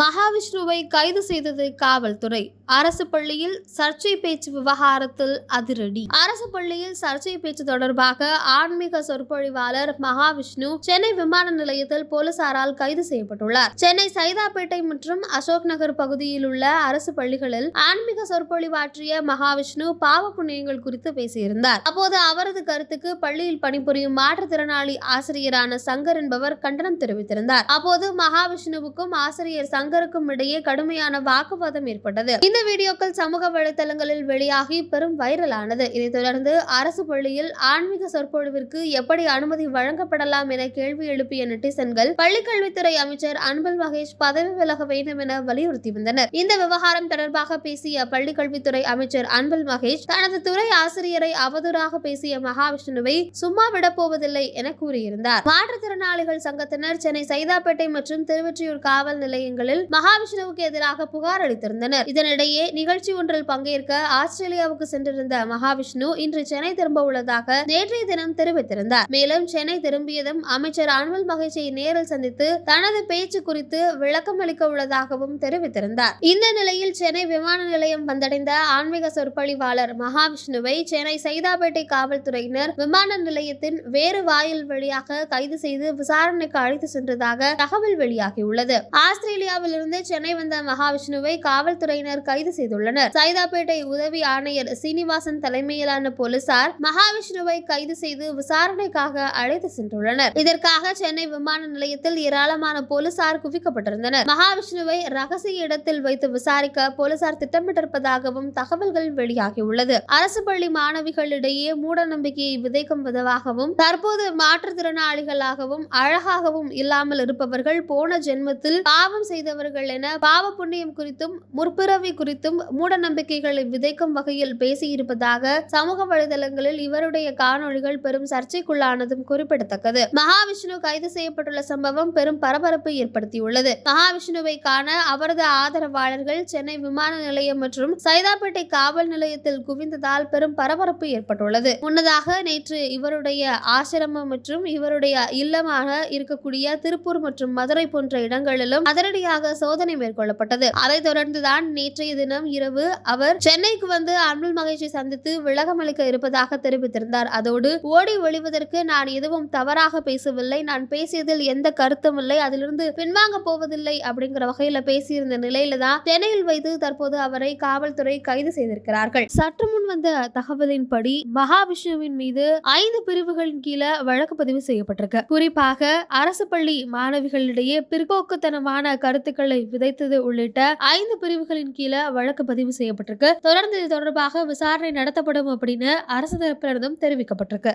மகாவிஷ்ணுவை கைது செய்தது காவல்துறை. அரசு பள்ளியில் சர்ச்சை பேச்சு விவகாரத்தில் அதிரடி. அரசு பள்ளியில் சர்ச்சை பேச்சு தொடர்பாக ஆன்மீக சொற்பொழிவாளர் மகாவிஷ்ணு சென்னை விமான நிலையத்தில் போலீசாரால் கைது செய்யப்பட்டுள்ளார். சென்னை சைதாப்பேட்டை மற்றும் அசோக் நகர் பகுதியில் உள்ள அரசு பள்ளிகளில் ஆன்மீக சொற்பொழிவாற்றிய மகாவிஷ்ணு பாவ புண்ணியங்கள் குறித்து பேசியிருந்தார். அப்போது அவரது கருத்துக்கு பள்ளியில் பணிபுரியும் மாற்றுத்திறனாளி ஆசிரியரான சங்கர் என்பவர் கண்டனம் தெரிவித்திருந்தார். அப்போது மகாவிஷ்ணுவுக்கும் ஆசிரியர் சங்கருக்கும் இடையே கடுமையான வாக்குவாதம் ஏற்பட்டது. இந்த வீடியோக்கள் சமூக வலைதளங்களில் வெளியாகி பெரும் வைரலானது. இதைத் தொடர்ந்து அரசு பள்ளியில் ஆன்மீக சொற்பொழிவிற்கு எப்படி அனுமதி வழங்கப்படலாம் என கேள்வி எழுப்பிய நெட்டிசன்கள் பள்ளிக்கல்வித்துறை அமைச்சர் அன்பில் மகேஷ் பதவி விலக வேண்டும் என வலியுறுத்தி வந்தனர். இந்த விவகாரம் தொடர்பாக பேசிய பள்ளிக்கல்வித்துறை அமைச்சர் அன்பில் மகேஷ் தனது துறை ஆசிரியரை அவதூறாக பேசிய மகாவிஷ்ணுவை சும்மா விடப்போவதில்லை என கூறியிருந்தார். மாற்றுத்திறனாளிகள் சங்கத்தினர் சென்னை சைதாப்பேட்டை மற்றும் திருவொற்றியூர் காவல் நிலையங்களில் மகாவிஷ்ணுவுக்கு எதிராக புகார் அளித்திருந்தனர். இதனிடையே நிகழ்ச்சி ஒன்றில் பங்கேற்க ஆஸ்திரேலியாவுக்கு சென்றிருந்த மகாவிஷ்ணு இன்று சென்னை திரும்ப உள்ளதாக நேற்றைய தினம் தெரிவித்திருந்தார். மேலும் சென்னை திரும்பியதும் அமைச்சர் அன்வல் மகேஷை நேரில் சந்தித்து தனது பேச்சு குறித்து விளக்கம் அளிக்க உள்ளதாகவும் தெரிவித்திருந்தார். இந்த நிலையில் சென்னை விமான நிலையம் வந்தடைந்த ஆன்மீக சொற்பொழிவாளர் மகாவிஷ்ணுவை சென்னை சைதாப்பேட்டை காவல்துறையினர் விமான நிலையத்தின் வேறு வாயில் வழியாக கைது செய்து விசாரணைக்கு அழைத்து சென்றதாக தகவல் வெளியாகியுள்ளது. ஆஸ்திரேலியாவில் இருந்து சென்னை வந்த மகாவிஷ்ணுவை காவல்துறையினர் கைது செய்துள்ளனர். சைதாப்பேட்டை உதவி ஆணையர் சீனிவாசன் தலைமையிலான போலீசார் மகாவிஷ்ணுவை கைது செய்து விசாரணைக்காக அழைத்து சென்றுள்ளனர். இதற்காக சென்னை விமான நிலையத்தில் ஏராளமான போலீசார் குவிக்கப்பட்டிருந்தனர். மகாவிஷ்ணுவை ரகசிய இடத்தில் வைத்து விசாரிக்க போலீசார் திட்டமிட்டிருப்பதாகவும் தகவல்கள் வெளியாகியுள்ளது. அரசு பள்ளி மாணவிகளிடையே மூட நம்பிக்கையை விதைக்கும் விதமாகவும் தற்போது மாற்றுத்திறனாளிகளாகவும் அழகாகவும் இல்லாமல் இருப்பவர்கள் போன ஜென்மத்தில் பாவம் செய்தவர் செய்தவர்கள் என பாவ புண்ணியம் குறித்தும் முற்பிறவி குறித்தும் மூட நம்பிக்கைகளை விதைக்கும் வகையில் பேசியிருப்பதாக சமூக வலைதளங்களில் இவருடைய காணொளிகள் பெரும் சர்ச்சைக்குள்ளானதும் குறிப்பிடத்தக்கது. மகாவிஷ்ணு கைது செய்யப்பட்டுள்ள சம்பவம் பெரும் பரபரப்பு ஏற்படுத்தியுள்ளது. மகாவிஷ்ணுவை காண அவரது ஆதரவாளர்கள் சென்னை விமான நிலையம் மற்றும் சைதாப்பேட்டை காவல் நிலையத்தில் குவிந்ததால் பெரும் பரபரப்பு ஏற்பட்டுள்ளது. முன்னதாக நேற்று இவருடைய ஆசிரமம் மற்றும் இவருடைய இல்லமாக இருக்கக்கூடிய திருப்பூர் மற்றும் மதுரை போன்ற இடங்களிலும் அதிரடியாக சோதனை மேற்கொள்ளப்பட்டது. அதைத் தொடர்ந்துதான் நேற்றைய தினம் இரவு அவர் சென்னைக்கு வந்து அன்பில் மகேஷை சந்தித்து விளக்கம் அளிக்க இருப்பதாக தெரிவித்திருந்தார். அதோடு ஓடி ஒளிவதற்கு நான் எதுவும் தவறாக பேசவில்லை. நான் பேசியதில் எந்த கருத்தும் இல்லை. அதிலிருந்து பின்வாங்க போவதில்லை அப்படிங்கிற வகையில பேசியிருந்த நிலையில தான் சென்னையில் வைத்து தற்போது அவரை காவல்துறை கைது செய்திருக்கிறார்கள். சற்று முன் வந்த தகவலின்படி மகாவிஷ்ணுவின் மீது ஐந்து பிரிவுகளின் கீழே வழக்கு பதிவு செய்யப்பட்டிருக்கு. குறிப்பாக அரசு பள்ளி மாணவிகளிடையே பிற்போக்குத்தனமான கருத்து கருத்துக்களை விதைத்தது உள்ளிட்ட ஐந்து பிரிவுகளின் கீழே வழக்கு பதிவு செய்யப்பட்டிருக்கு. தொடர்ந்து இது தொடர்பாக விசாரணை நடத்தப்படும் அப்படின்னு அரசு தரப்பிலிருந்தும் தெரிவிக்கப்பட்டிருக்கு.